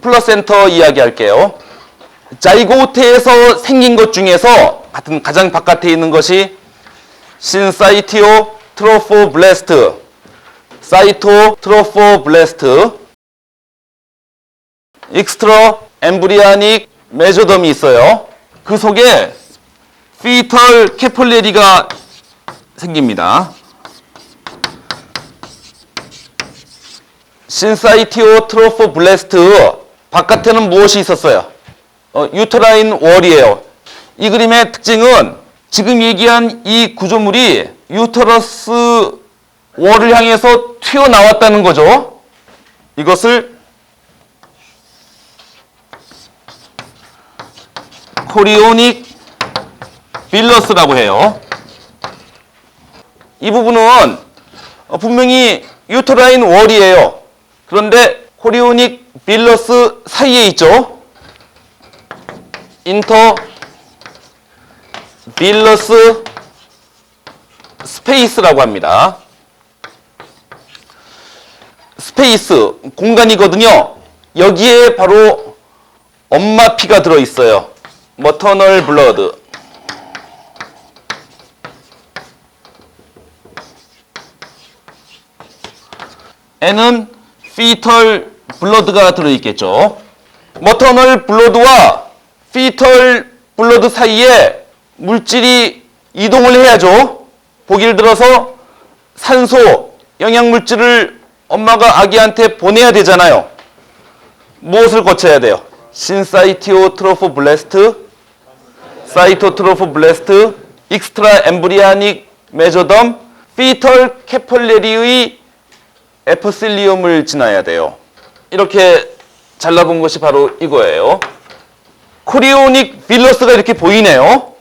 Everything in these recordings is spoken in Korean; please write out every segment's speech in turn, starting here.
플러센터 이야기할게요. 자이고트에서 생긴 것 중에서 같은 가장 바깥에 있는 것이 신사이티오 트로포블레스트, 사이토 트로포블레스트, 익스트라 엠브리아닉 메조덤이 있어요. 그 속에 피털 캐폴레리가 생깁니다. 신사이티오 트로포블레스트 바깥에는 무엇이 있었어요? 어, 유터라인 월이에요. 이 그림의 특징은 지금 얘기한 이 구조물이 유터러스 월을 향해서 튀어나왔다는 거죠. 이것을 코리오닉 빌러스라고 해요. 이 부분은 어, 분명히 유터라인 월이에요. 그런데 코리오닉 빌러스 사이에 있죠. 인터 빌러스 스페이스라고 합니다. 스페이스 공간이거든요. 여기에 바로 엄마 피가 들어 있어요. 머터널 블러드. 에는 피털 블러드가 들어 있겠죠. 머터널 블러드와 피털 블러드 사이에 물질이 이동을 해야죠. 보기를 들어서 산소, 영양물질을 엄마가 아기한테 보내야 되잖아요. 무엇을 거쳐야 돼요? 신사이티오 트로포 블레스트, 사이토 트로포 블레스트, 익스트라 엠브리아닉 메조덤, 피털 캐펄레리의 에프실리움을 지나야 돼요. 이렇게 잘라본 것이 바로 이거예요. 코리오닉 빌러스가 이렇게 보이네요.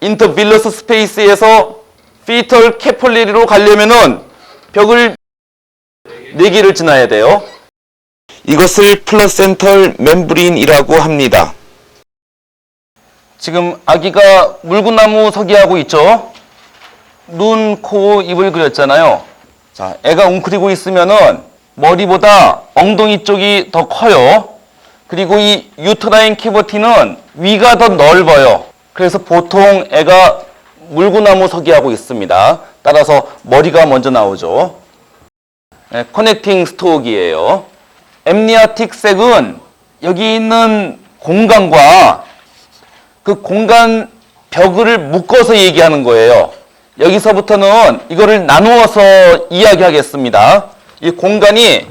인터 빌러스 스페이스에서 피털 캐폴리리로 가려면은 벽을 4개를 지나야 돼요. 이것을 플러센털 멤브린이라고 합니다. 지금 아기가 물구나무 서기 하고 있죠. 눈, 코, 입을 그렸잖아요. 자, 애가 웅크리고 있으면은 머리보다 엉덩이 쪽이 더 커요. 그리고 이 유터라인 캐버티는 위가 더 넓어요. 그래서 보통 애가 물구나무 서기 하고 있습니다. 따라서 머리가 먼저 나오죠. 네, 커넥팅 스톡이에요. 엠니아틱 색은 여기 있는 공간과 그 공간 벽을 묶어서 얘기하는 거예요. 여기서부터는 이거를 나누어서 이야기하겠습니다. 이 공간이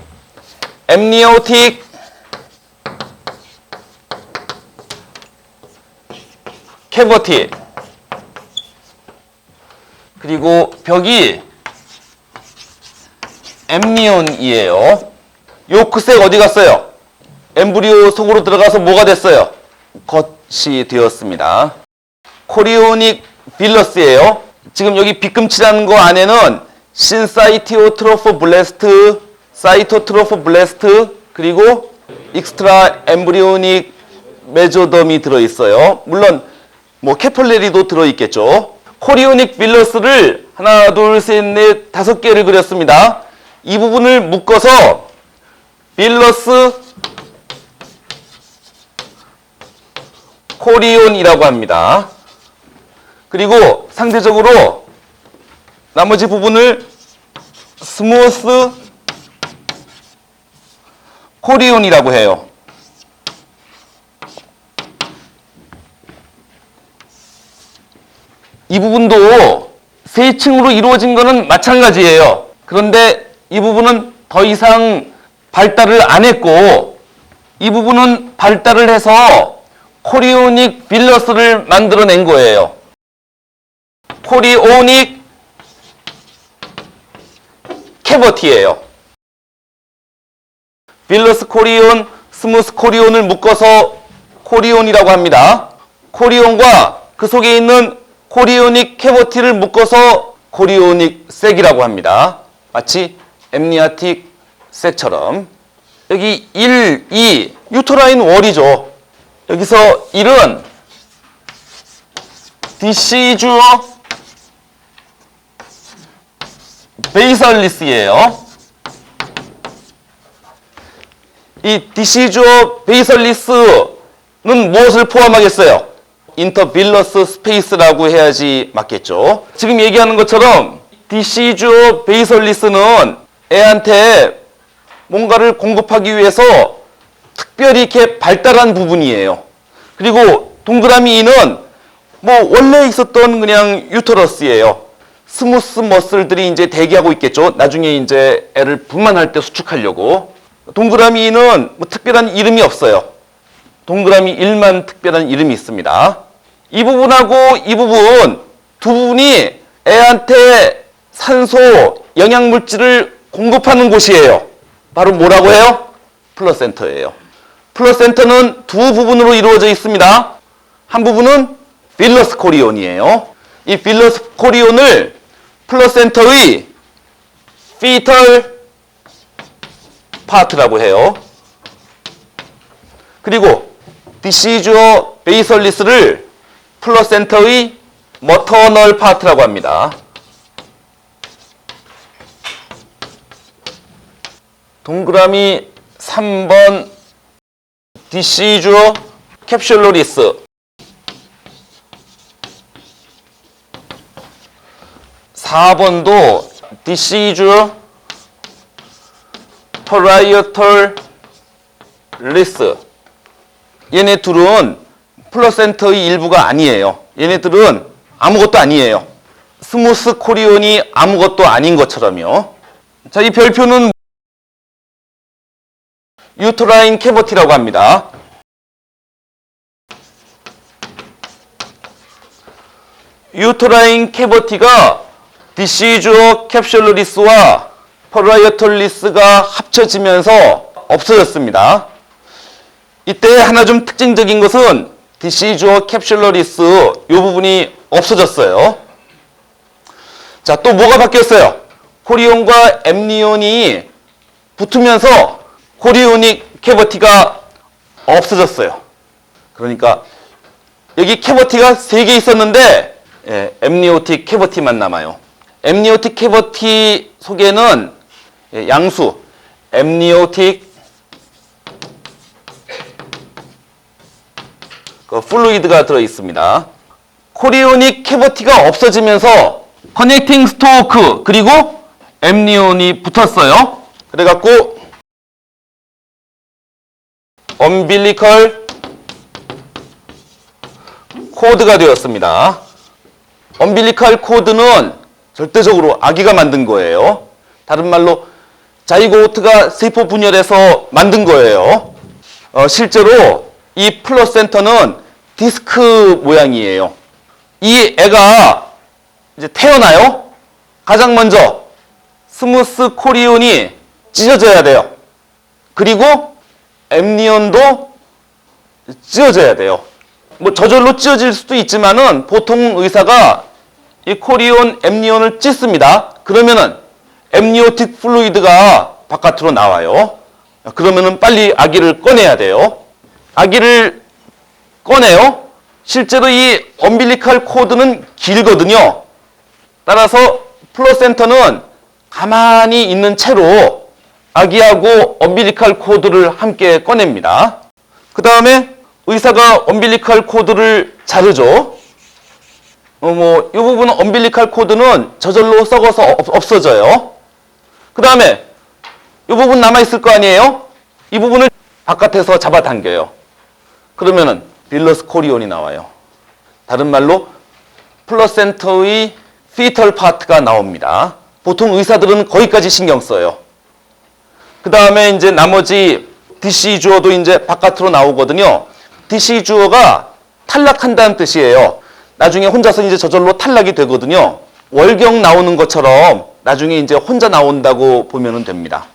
엠니오틱 캐버티 그리고 벽이 엠니온이에요. 요크색 어디 갔어요? 엠브리오 속으로 들어가서 뭐가 됐어요? 겉이 되었습니다. 코리오닉 빌러스예요. 지금 여기 빗금치라는 거 안에는 신사이티오 트로포 블레스트, 사이토 트로포 블레스트, 그리고 익스트라 엠브리오닉 메조덤이 들어있어요. 물론 뭐 캐폴레리도 들어있겠죠. 코리오닉 빌러스를 하나, 둘, 셋, 넷, 다섯 개를 그렸습니다. 이 부분을 묶어서 빌러스 코리온이라고 합니다. 그리고 상대적으로 나머지 부분을 스무스 코리온이라고 해요. 이 부분도 세 층으로 이루어진 거는 마찬가지예요. 그런데 이 부분은 더 이상 발달을 안 했고 이 부분은 발달을 해서 코리오닉 빌러스를 만들어낸 거예요. 코리오닉 캐버티예요. 빌러스 코리온, 스무스 코리온을 묶어서 코리온이라고 합니다. 코리온과 그 속에 있는 코리오닉 캐버티를 묶어서 코리오닉 색이라고 합니다. 마치 엠니아틱 색처럼 여기 1, 2 유토라인 월이죠. 여기서 1은 디시주어 베이설리스예요. 이 디시주어 베이설리스는 무엇을 포함하겠어요? 인터빌러스 스페이스라고 해야지 맞겠죠. 지금 얘기하는 것처럼 디시주어 베이설리스는 애한테 뭔가를 공급하기 위해서 특별히 이렇게 발달한 부분이에요. 그리고 동그라미 2는 뭐 원래 있었던 그냥 유터러스예요. 스무스 머슬들이 이제 대기하고 있겠죠. 나중에 이제 애를 분만할 때 수축하려고. 동그라미 2는 뭐 특별한 이름이 없어요. 동그라미 1만 특별한 이름이 있습니다. 이 부분하고 이 부분 두 부분이 애한테 산소, 영양물질을 공급하는 곳이에요. 바로 뭐라고 해요? 플러센터예요. 플러센터는 두 부분으로 이루어져 있습니다. 한 부분은 빌러스 코리온이에요. 이 빌러스 코리온을 플러센터의 피털 파트라고 해요. 그리고 디시주어 베이설리스를 플러센터의 머터널 파트라고 합니다. 동그라미 3번 디시주어 캡슐로리스 4번도 디시주어 퍼라이어털 리스 얘네 둘은 플러센터의 일부가 아니에요. 얘네들은 아무것도 아니에요. 스무스 코리온이 아무것도 아닌 것처럼요. 자, 이 별표는 유토라인 캐버티라고 합니다. 유토라인 캐버티가 디시주어 캡슐로리스와 퍼라이어톨리스가 합쳐지면서 없어졌습니다. 이때 하나 좀 특징적인 것은 디시주어 캡슐러리스 이 부분이 없어졌어요. 자, 또 뭐가 바뀌었어요? 코리온과 엠니온이 붙으면서 코리오닉 캐버티가 없어졌어요. 그러니까 여기 캐버티가 세개 있었는데 예, 엠니오틱 캐버티만 남아요. 엠니오틱 캐버티 속에는 예, 양수 엠니오틱 그 플루이드가 들어 있습니다. 코리오닉 캐버티가 없어지면서 커넥팅 스토크 그리고 엠니온이 붙었어요. 그래갖고 엄빌리컬 코드가 되었습니다. 엄빌리컬 코드는 절대적으로 아기가 만든 거예요. 다른 말로 자이고트가 세포 분열해서 만든 거예요. 어, 실제로 이 플러센터는 디스크 모양이에요. 이 애가 이제 태어나요. 가장 먼저 스무스 코리온이 찢어져야 돼요. 그리고 엠니온도 찢어져야 돼요. 뭐 저절로 찢어질 수도 있지만은 보통 의사가 이 코리온 엠니온을 찢습니다. 그러면은 엠니오틱 플루이드가 바깥으로 나와요. 그러면은 빨리 아기를 꺼내야 돼요. 아기를 꺼내요. 실제로 이 엄빌리칼 코드는 길거든요. 따라서 플로센터는 가만히 있는 채로 아기하고 엄빌리칼 코드를 함께 꺼냅니다. 그 다음에 의사가 엄빌리칼 코드를 자르죠. 어, 뭐, 이 부분은 엄빌리칼 코드는 저절로 썩어서 없- 없어져요. 그 다음에 이 부분 남아있을 거 아니에요? 이 부분을 바깥에서 잡아당겨요. 그러면은 빌러스 코리온이 나와요. 다른 말로 플러센터의 피털 파트가 나옵니다. 보통 의사들은 거기까지 신경 써요. 그 다음에 이제 나머지 DC 주어도 이제 바깥으로 나오거든요. DC 주어가 탈락한다는 뜻이에요. 나중에 혼자서 이제 저절로 탈락이 되거든요. 월경 나오는 것처럼 나중에 이제 혼자 나온다고 보면 됩니다.